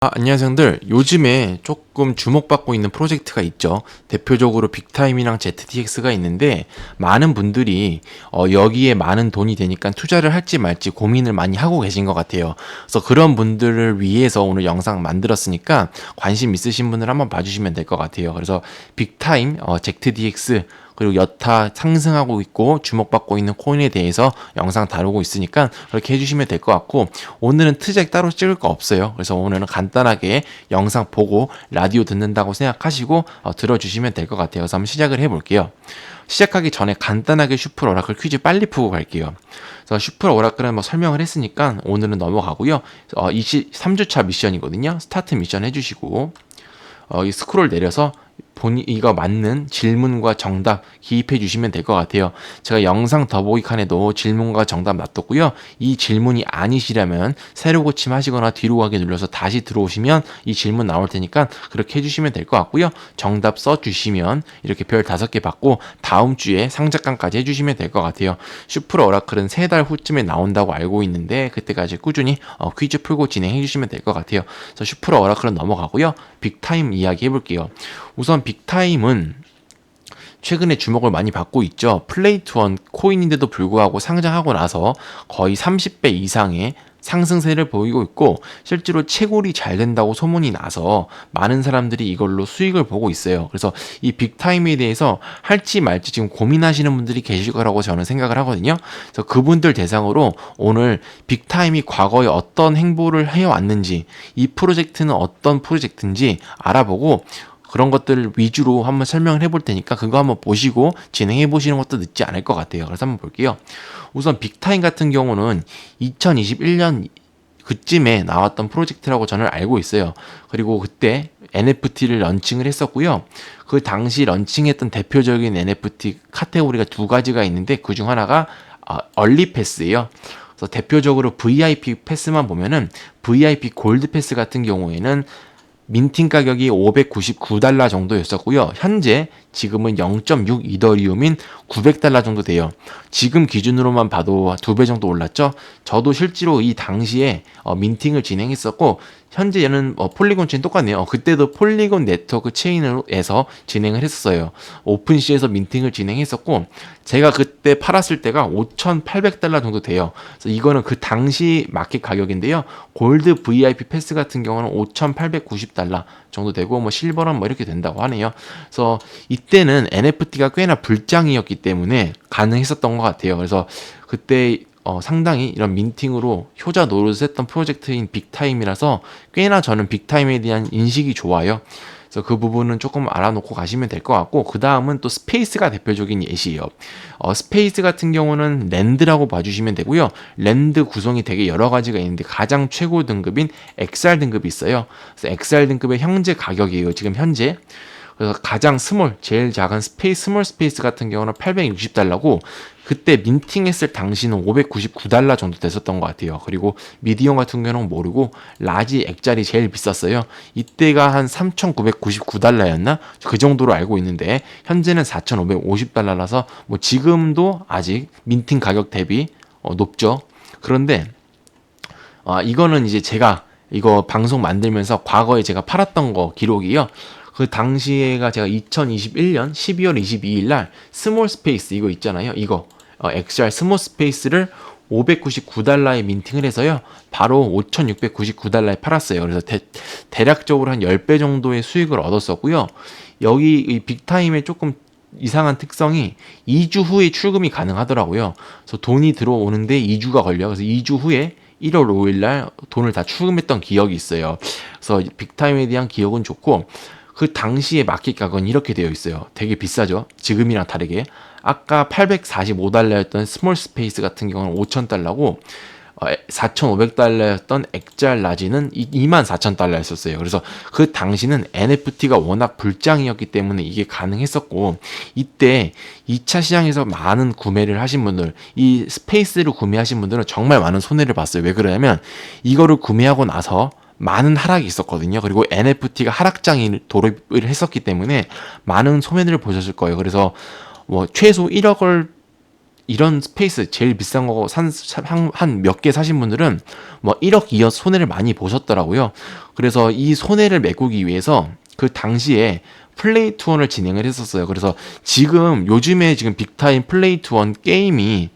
아, 안녕하세요들. 요즘에 조금 주목받고 있는 프로젝트가 있죠. 대표적으로 빅타임이랑 ZTX가 있는데 많은 분들이 어, 여기에 많은 돈이 되니까 투자를 할지 말지 고민을 많이 하고 계신 것 같아요. 그래서 그런 분들을 위해서 오늘 영상 만들었으니까 관심 있으신 분들 한번 봐주시면 될 것 같아요. 그래서 빅타임, 어, ZTX 그리고 여타 상승하고 있고 주목받고 있는 코인에 대해서 영상 다루고 있으니까 그렇게 해주시면 될 것 같고 오늘은 트잭 따로 찍을 거 없어요. 그래서 오늘은 간단하게 영상 보고 라디오 듣는다고 생각하시고 어, 들어주시면 될 것 같아요. 그래서 한번 시작을 해볼게요. 시작하기 전에 간단하게 슈퍼 오라클 퀴즈 빨리 푸고 갈게요. 그래서 슈퍼 오라클은 뭐 설명을 했으니까 오늘은 넘어가고요. 어, 23주차 미션이거든요. 스타트 미션 해주시고 어, 이 스크롤 내려서 본이가 맞는 질문과 정답 기입해 주시면 될 것 같아요. 제가 영상 더보기 칸에도 질문과 정답 놔뒀고요. 이 질문이 아니시라면 새로 고침하시거나 뒤로 가게 눌러서 다시 들어오시면 이 질문 나올 테니까 그렇게 해주시면 될 것 같고요. 정답 써주시면 이렇게 별 다섯 개 받고 다음 주에 상작관까지 해주시면 될 것 같아요. 슈프로 오라클은 세 달 후쯤에 나온다고 알고 있는데 그때까지 꾸준히 어, 퀴즈 풀고 진행해 주시면 될 것 같아요. 그래서 슈프로 오라클은 넘어가고요. 빅타임 이야기 해볼게요. 우선 빅타임은 최근에 주목을 많이 받고 있죠. 플레이트원 코인인데도 불구하고 상장하고 나서 거의 30배 이상의 상승세를 보이고 있고 실제로 채굴이 잘 된다고 소문이 나서 많은 사람들이 이걸로 수익을 보고 있어요. 그래서 이 빅타임에 대해서 할지 말지 지금 고민하시는 분들이 계실 거라고 저는 생각을 하거든요. 그래서 그분들 대상으로 오늘 빅타임이 과거에 어떤 행보를 해왔는지 이 프로젝트는 어떤 프로젝트인지 알아보고 그런 것들 위주로 한번 설명을 해볼 테니까 그거 한번 보시고 진행해 보시는 것도 늦지 않을 것 같아요. 그래서 한번 볼게요. 우선 빅타임 같은 경우는 2021년 그쯤에 나왔던 프로젝트라고 저는 알고 있어요. 그리고 그때 NFT를 런칭을 했었고요. 그 당시 런칭했던 대표적인 NFT 카테고리가 두 가지가 있는데 그 중 하나가 얼리 패스예요. 그래서 대표적으로 VIP 패스만 보면은 VIP 골드 패스 같은 경우에는 민팅 가격이 599달러 정도였었고요. 현재 지금은 0.6 이더리움인 900달러 정도 돼요. 지금 기준으로만 봐도 두 배 정도 올랐죠. 저도 실제로 이 당시에 어, 민팅을 진행했었고 현재 얘는 어, 폴리곤 체인 똑같네요. 어, 그때도 폴리곤 네트워크 체인에서 진행을 했었어요. 오픈시에서 민팅을 진행했었고 제가 그때 팔았을 때가 5,800달러 정도 돼요. 그래서 이거는 그 당시 마켓 가격인데요. 골드 VIP 패스 같은 경우는 5,890 달러 정도 되고 뭐 실버는 뭐 이렇게 된다고 하네요. 그래서 이때는 NFT가 꽤나 불장이었기 때문에 가능했었던 것 같아요. 그래서 그때 어, 상당히 이런 민팅으로 효자 노릇했던 프로젝트인 빅타임이라서 꽤나 저는 빅타임에 대한 인식이 좋아요. 그래서 그 부분은 조금 알아놓고 가시면 될 것 같고 그 다음은 또 스페이스가 대표적인 예시예요. 어, 스페이스 같은 경우는 랜드라고 봐주시면 되고요. 랜드 구성이 되게 여러 가지가 있는데 가장 최고 등급인 XR 등급이 있어요. 그래서 XR 등급의 형제 가격이에요. 지금 현재 그래서 가장 스몰, 제일 작은 스페이스, 스몰 스페이스 같은 경우는 860달러고 그때 민팅했을 당시는 599달러 정도 됐었던 것 같아요. 그리고 미디엄 같은 경우는 모르고 라지 액자리 제일 비쌌어요. 이때가 한 3,999달러였나? 그 정도로 알고 있는데 현재는 4,550달러라서 뭐 지금도 아직 민팅 가격 대비 어, 높죠. 그런데 아, 이거는 이제 제가 이거 방송 만들면서 과거에 제가 팔았던 거 기록이요. 그 당시에가 제가 2021년 12월 22일 날 스몰 스페이스 이거 있잖아요. 이거 어, XR 스몰 스페이스를 599달러에 민팅을 해서요. 바로 5,699달러에 팔았어요. 그래서 대, 대략적으로 한 10배 정도의 수익을 얻었었고요. 여기 이 빅타임에 조금 이상한 특성이 2주 후에 출금이 가능하더라고요. 그래서 돈이 들어오는데 2주가 걸려요. 그래서 2주 후에 1월 5일 날 돈을 다 출금했던 기억이 있어요. 그래서 빅타임에 대한 기억은 좋고 그 당시의 마켓 가격은 이렇게 되어 있어요. 되게 비싸죠. 지금이랑 다르게. 아까 845달러였던 스몰 스페이스 같은 경우는 5,000달러고 4,500달러였던 액잘 라지는 24,000달러였었어요. 그래서 그 당시는 NFT가 워낙 불장이었기 때문에 이게 가능했었고 이때 2차 시장에서 많은 구매를 하신 분들, 이 스페이스를 구매하신 분들은 정말 많은 손해를 봤어요. 왜 그러냐면 이거를 구매하고 나서 많은 하락이 있었거든요. 그리고 NFT가 하락장이 돌입을 했었기 때문에 많은 소매들을 보셨을 거예요. 그래서 뭐 최소 1억을 이런 스페이스 제일 비싼 거한몇 개 사신 분들은 뭐 1억 2억 손해를 많이 보셨더라고요. 그래서 이 손해를 메꾸기 위해서 그 당시에 플레이 투원을 진행을 했었어요. 그래서 지금 요즘에 지금 빅타임 플레이 투원 게임이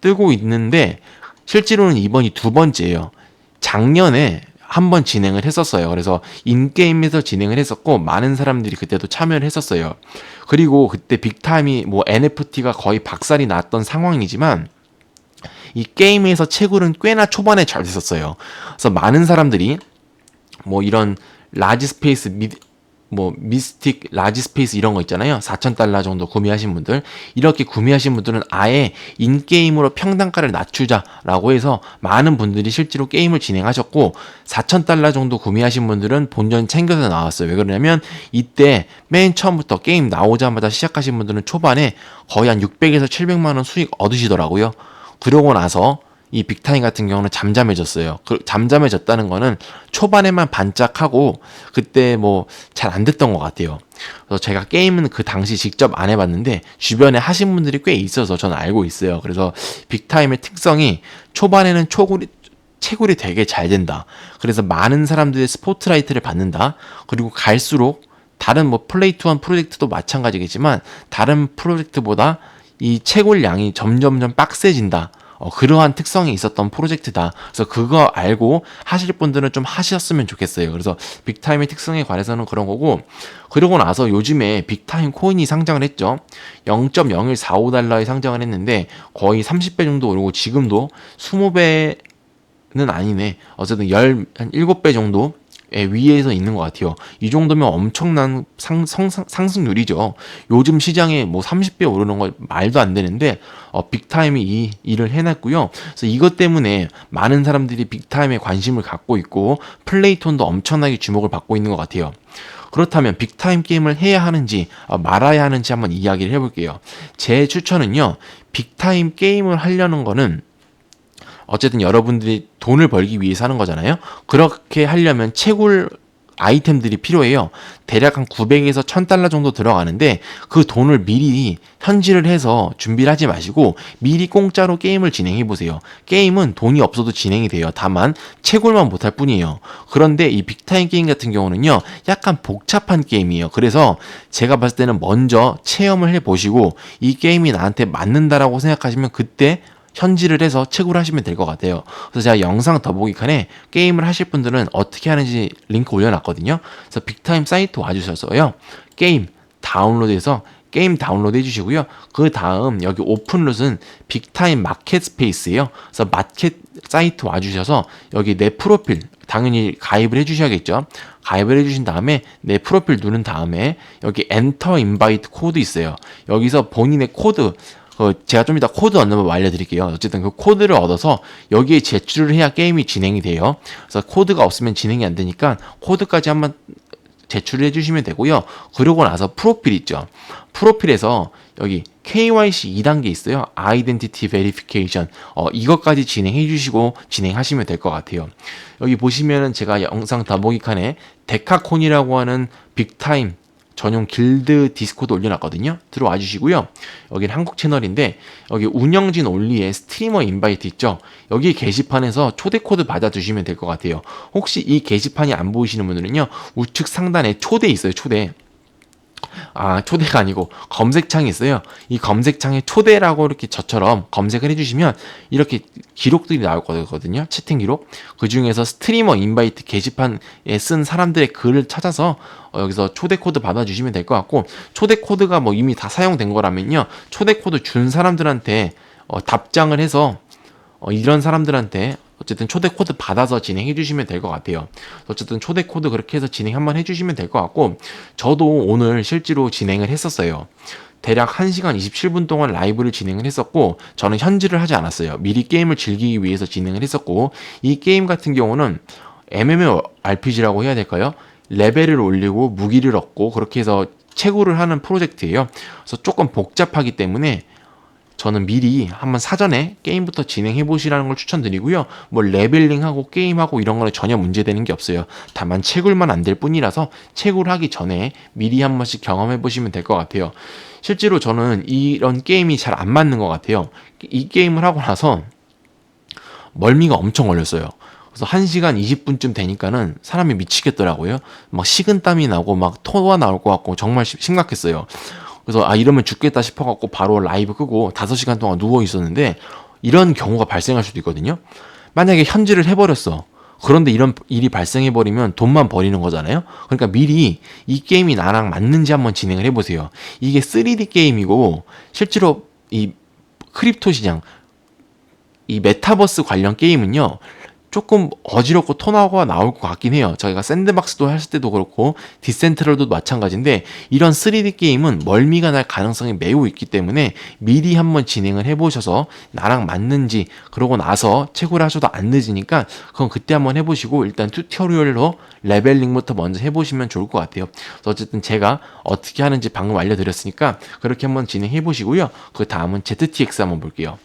뜨고 있는데 실제로는 이번이 두 번째예요. 작년에 한번 진행을 했었어요. 그래서 인게임에서 진행을 했었고 많은 사람들이 그때도 참여를 했었어요. 그리고 그때 빅타임이 뭐 NFT가 거의 박살이 났던 상황이지만 이 게임에서 채굴은 꽤나 초반에 잘 됐었어요. 그래서 많은 사람들이 뭐 이런 라지 스페이스 미, 뭐 미스틱 라지 스페이스 이런 거 있잖아요. 4,000달러 정도 구매하신 분들 이렇게 구매하신 분들은 아예 인게임으로 평단가를 낮추자라고 해서 많은 분들이 실제로 게임을 진행하셨고 4,000달러 정도 구매하신 분들은 본전 챙겨서 나왔어요. 왜 그러냐면 이때 맨 처음부터 게임 나오자마자 시작하신 분들은 초반에 거의 한 600에서 700만 원 수익 얻으시더라고요. 그러고 나서 이 빅타임 같은 경우는 잠잠해졌어요. 그 잠잠해졌다는 거는 초반에만 반짝하고 그때 뭐 잘 안 됐던 것 같아요. 그래서 제가 게임은 그 당시 직접 안 해봤는데 주변에 하신 분들이 꽤 있어서 저는 알고 있어요. 그래서 빅타임의 특성이 초반에는 초굴이 채굴이 되게 잘 된다. 그래서 많은 사람들의 스포트라이트를 받는다. 그리고 갈수록 다른 뭐 플레이 투원 프로젝트도 마찬가지겠지만 다른 프로젝트보다 이 채굴량이 점점점 빡세진다. 어, 그러한 특성이 있었던 프로젝트다. 그래서 그거 알고 하실 분들은 좀 하셨으면 좋겠어요. 그래서 빅타임의 특성에 관해서는 그런 거고, 그러고 나서 요즘에 빅타임 코인이 상장을 했죠. 0.0145달러에 상장을 했는데 거의 30배 정도 오르고 지금도 20배는 아니네. 어쨌든 10, 한 7배 정도 예, 위에서 있는 것 같아요. 이 정도면 엄청난 상, 상, 상승률이죠. 요즘 시장에 뭐 30배 오르는 거 말도 안 되는데, 어, 빅타임이 이 일을 해놨고요. 그래서 이것 때문에 많은 사람들이 빅타임에 관심을 갖고 있고, 플레이톤도 엄청나게 주목을 받고 있는 것 같아요. 그렇다면 빅타임 게임을 해야 하는지 어, 말아야 하는지 한번 이야기를 해볼게요. 제 추천은요, 빅타임 게임을 하려는 거는 어쨌든 여러분들이 돈을 벌기 위해서 하는 거잖아요. 그렇게 하려면 채굴 아이템들이 필요해요. 대략 한 900에서 1000달러 정도 들어가는데 그 돈을 미리 현질을 해서 준비를 하지 마시고 미리 공짜로 게임을 진행해 보세요. 게임은 돈이 없어도 진행이 돼요. 다만 채굴만 못할 뿐이에요. 그런데 이 빅타임 게임 같은 경우는요. 약간 복잡한 게임이에요. 그래서 제가 봤을 때는 먼저 체험을 해 보시고 이 게임이 나한테 맞는다라고 생각하시면 그때 현질을 해서 채굴 하시면 될 것 같아요. 그래서 제가 영상 더보기 칸에 게임을 하실 분들은 어떻게 하는지 링크 올려놨거든요. 그래서 빅타임 사이트 와주셔서요. 게임 다운로드해서 게임 다운로드 해주시고요. 그 다음 여기 오픈룻은 빅타임 마켓 스페이스예요. 그래서 마켓 사이트 와주셔서 여기 내 프로필 당연히 가입을 해주셔야겠죠. 가입을 해주신 다음에 내 프로필 누른 다음에 여기 엔터 인바이트 코드 있어요. 여기서 본인의 코드 그 제가 좀 이따 코드 얻는 법 알려드릴게요. 어쨌든 그 코드를 얻어서 여기에 제출을 해야 게임이 진행이 돼요. 그래서 코드가 없으면 진행이 안 되니까 코드까지 한번 제출을 해주시면 되고요. 그러고 나서 프로필 있죠. 프로필에서 여기 KYC 2단계 있어요. Identity Verification. 어, 이것까지 진행해 주시고 진행하시면 될 것 같아요. 여기 보시면은 제가 영상 더보기 칸에 데카콘이라고 하는 빅타임 전용 길드 디스코드 올려놨거든요. 들어와 주시고요. 여기는 한국 채널인데 여기 운영진 올리의 스트리머 인바이트 있죠. 여기 게시판에서 초대 코드 받아주시면 될 것 같아요. 혹시 이 게시판이 안 보이시는 분들은요. 우측 상단에 초대 있어요. 초대. 아, 초대가 아니고 검색창이 있어요. 이 검색창에 초대라고 이렇게 저처럼 검색을 해주시면 이렇게 기록들이 나올 거거든요. 채팅 기록. 그 중에서 스트리머 인바이트 게시판에 쓴 사람들의 글을 찾아서 어, 여기서 초대 코드 받아주시면 될 것 같고 초대 코드가 뭐 이미 다 사용된 거라면요. 초대 코드 준 사람들한테 어, 답장을 해서 어, 이런 사람들한테 어쨌든 초대 코드 받아서 진행해 주시면 될 것 같아요. 어쨌든 초대 코드 그렇게 해서 진행 한번 해 주시면 될 것 같고 저도 오늘 실제로 진행을 했었어요. 대략 1시간 27분 동안 라이브를 진행을 했었고 저는 현질을 하지 않았어요. 미리 게임을 즐기기 위해서 진행을 했었고 이 게임 같은 경우는 MMORPG라고 해야 될까요? 레벨을 올리고 무기를 얻고 그렇게 해서 채굴을 하는 프로젝트예요. 그래서 조금 복잡하기 때문에 저는 미리 한번 사전에 게임부터 진행해 보시라는 걸 추천드리고요. 뭐 레벨링하고 게임하고 이런 거는 전혀 문제되는 게 없어요. 다만 채굴만 안 될 뿐이라서 채굴하기 전에 미리 한 번씩 경험해 보시면 될 것 같아요. 실제로 저는 이런 게임이 잘 안 맞는 것 같아요. 이 게임을 하고 나서 멀미가 엄청 걸렸어요. 그래서 1시간 20분쯤 되니까는 사람이 미치겠더라고요. 막 식은땀이 나고 막 토가 나올 것 같고 정말 시- 심각했어요. 그래서 아 이러면 죽겠다 싶어갖고 바로 라이브 끄고 5시간 동안 누워 있었는데 이런 경우가 발생할 수도 있거든요. 만약에 현질을 해버렸어. 그런데 이런 일이 발생해버리면 돈만 버리는 거잖아요. 그러니까 미리 이 게임이 나랑 맞는지 한번 진행을 해보세요. 이게 3D 게임이고 실제로 이 크립토 시장 이 메타버스 관련 게임은요. 조금 어지럽고 토나가 나올 것 같긴 해요. 저희가 샌드박스도 했을 때도 그렇고 디센트럴도 마찬가지인데 이런 3D 게임은 멀미가 날 가능성이 매우 있기 때문에 미리 한번 진행을 해보셔서 나랑 맞는지 그러고 나서 채굴 하셔도 안 늦으니까 그건 그때 한번 해보시고 일단 튜토리얼로 레벨링부터 먼저 해보시면 좋을 것 같아요. 어쨌든 제가 어떻게 하는지 방금 알려드렸으니까 그렇게 한번 진행해 보시고요. 그 다음은 ZTX 한번 볼게요.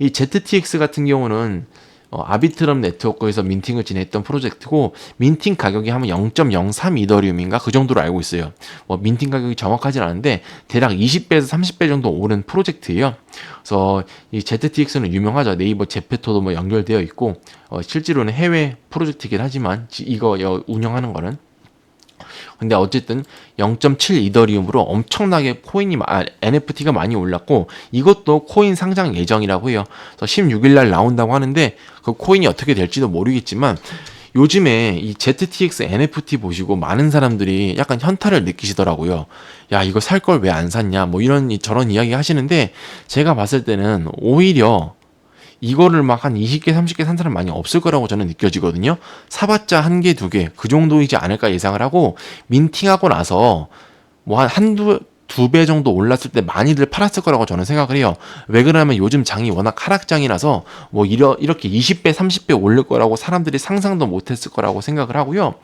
이 ZTX 같은 경우는 어, 아비트럼 네트워크에서 민팅을 진행했던 프로젝트고 민팅 가격이 하면 0.03 이더리움인가 그 정도로 알고 있어요. 뭐 민팅 가격이 정확하진 않은데 대략 20배에서 30배 정도 오른 프로젝트예요. 그래서 이 ZTX는 유명하죠. 네이버 제페토도 뭐 연결되어 있고 어, 실제로는 해외 프로젝트이긴 하지만 지- 이거 여- 운영하는 거는 근데 어쨌든 0.7 이더리움으로 엄청나게 코인이 아, NFT가 많이 올랐고 이것도 코인 상장 예정이라고 해요. 그래서 16일 날 나온다고 하는데 그 코인이 어떻게 될지도 모르겠지만 요즘에 이 ZTX NFT 보시고 많은 사람들이 약간 현타를 느끼시더라고요. 야, 이거 살 걸 왜 안 샀냐? 뭐 이런 이- 저런 이야기 하시는데 제가 봤을 때는 오히려 이거를 막 한 20개, 30개 산 사람 많이 없을 거라고 저는 느껴지거든요. 사봤자 한 개, 두 개, 그 정도이지 않을까 예상을 하고, 민팅하고 나서 뭐 한 한두, 두 배 정도 올랐을 때 많이들 팔았을 거라고 저는 생각을 해요. 왜 그러냐면 요즘 장이 워낙 하락장이라서 뭐 이러, 이렇게 20배, 30배 올릴 거라고 사람들이 상상도 못했을 거라고 생각을 하고요.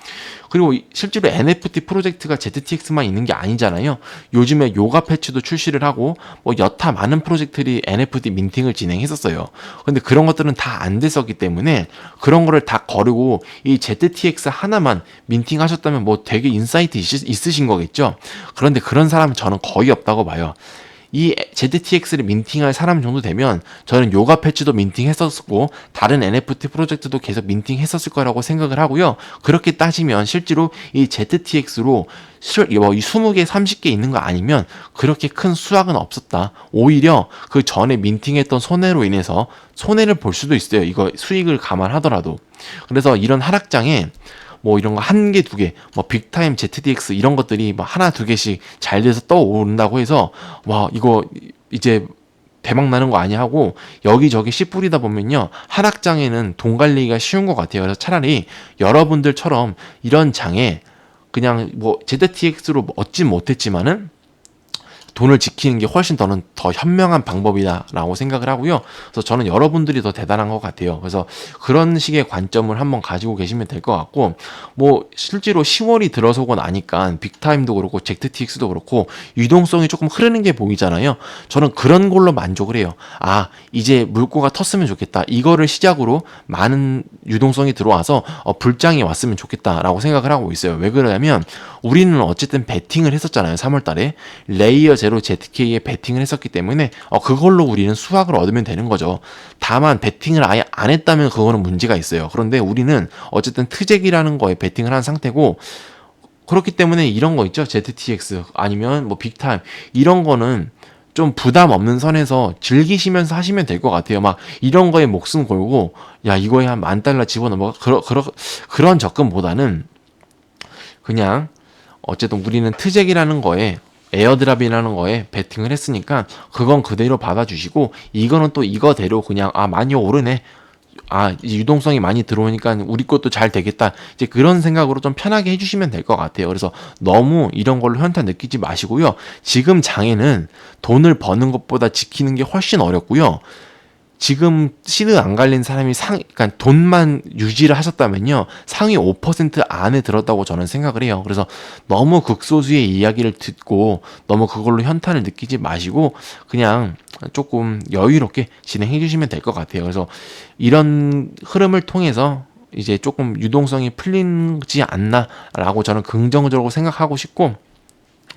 그리고 이- 실제로 NFT 프로젝트가 ZTX만 있는 게 아니잖아요. 요즘에 요가 패치도 출시를 하고 뭐 여타 많은 프로젝트들이 NFT 민팅을 진행했었어요. 근데 그런 것들은 다 안 됐었기 때문에 그런 거를 다 거르고 이 ZTX 하나만 민팅하셨다면 뭐 되게 인사이트 있, 있으신 거겠죠. 그런데 그런 사람은 저는 거의 없다고 봐요. 이 ZTX를 민팅할 사람 정도 되면 저는 요가 패치도 민팅했었고 다른 NFT 프로젝트도 계속 민팅했었을 거라고 생각을 하고요. 그렇게 따지면 실제로 이 ZTX로 뭐이 20개, 30개 있는 거 아니면 그렇게 큰 수확은 없었다. 오히려 그 전에 민팅했던 손해로 인해서 손해를 볼 수도 있어요. 이거 수익을 감안하더라도. 그래서 이런 하락장에 뭐 이런 거 한 개, 두 개, 뭐 빅타임 ZDX 이런 것들이 뭐 하나, 두 개씩 잘 돼서 떠오른다고 해서 와, 이거 이제 대박 나는 거 아니야 하고 여기저기 씨 뿌리다 보면요. 하락장에는 돈 관리가 쉬운 것 같아요. 그래서 차라리 여러분들처럼 이런 장에 그냥 뭐 ZTX로 얻진 못했지만은 돈을 지키는 게 훨씬 더는 더 현명한 방법이다라고 생각을 하고요. 그래서 저는 여러분들이 더 대단한 것 같아요. 그래서 그런 식의 관점을 한번 가지고 계시면 될 것 같고, 뭐 실제로 10월이 들어서고 나니까 빅타임도 그렇고 젝트TX도 그렇고 유동성이 조금 흐르는 게 보이잖아요. 저는 그런 걸로 만족을 해요. 아 이제 물꼬가 텄으면 좋겠다. 이거를 시작으로 많은 유동성이 들어와서 어, 불장이 왔으면 좋겠다라고 생각을 하고 있어요. 왜 그러냐면 우리는 어쨌든 베팅을 했었잖아요. 3월달에 레이어 제로 ZK에 베팅을 했었기 때문에 어, 그걸로 우리는 수확을 얻으면 되는 거죠. 다만 베팅을 아예 안 했다면 그거는 문제가 있어요. 그런데 우리는 어쨌든 트잭이라는 거에 베팅을 한 상태고 그렇기 때문에 이런 거 있죠. ZTX 아니면 뭐 빅타임 이런 거는 좀 부담 없는 선에서 즐기시면서 하시면 될 것 같아요. 막 이런 거에 목숨 걸고 야 이거에 한 만 달러 집어넣어 그러, 그러, 그런 접근보다는 그냥 어쨌든 우리는 트잭이라는 거에 에어드랍이라는 거에 베팅을 했으니까 그건 그대로 받아주시고 이거는 또 이거대로 그냥 아 많이 오르네. 아 유동성이 많이 들어오니까 우리 것도 잘 되겠다. 이제 그런 생각으로 좀 편하게 해주시면 될 것 같아요. 그래서 너무 이런 걸로 현타 느끼지 마시고요. 지금 장에는 돈을 버는 것보다 지키는 게 훨씬 어렵고요 지금 시드 안 갈린 사람이 상, 그러니까 돈만 유지를 하셨다면요. 상위 5% 안에 들었다고 저는 생각을 해요. 그래서 너무 극소수의 이야기를 듣고 너무 그걸로 현타를 느끼지 마시고 그냥 조금 여유롭게 진행해 주시면 될 것 같아요. 그래서 이런 흐름을 통해서 이제 조금 유동성이 풀리지 않나라고 저는 긍정적으로 생각하고 싶고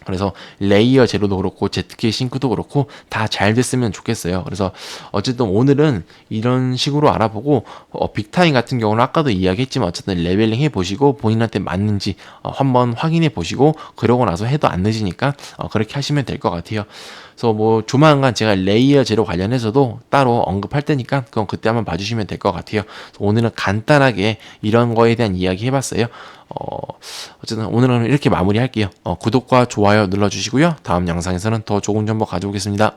그래서 레이어 제로도 그렇고 ZK 싱크도 그렇고 다 잘 됐으면 좋겠어요. 그래서 어쨌든 오늘은 이런 식으로 알아보고 어, 빅타임 같은 경우는 아까도 이야기했지만 어쨌든 레벨링 해 보시고 본인한테 맞는지 어, 한번 확인해 보시고 그러고 나서 해도 안 늦으니까 어, 그렇게 하시면 될 것 같아요. 그래서 뭐 조만간 제가 레이어 제로 관련해서도 따로 언급할 테니까 그건 그때 한번 봐주시면 될 것 같아요. 오늘은 간단하게 이런 거에 대한 이야기 해봤어요. 어, 어쨌든 오늘은 이렇게 마무리할게요. 어, 구독과 좋아요 눌러주시고요. 다음 영상에서는 더 좋은 정보 가져오겠습니다.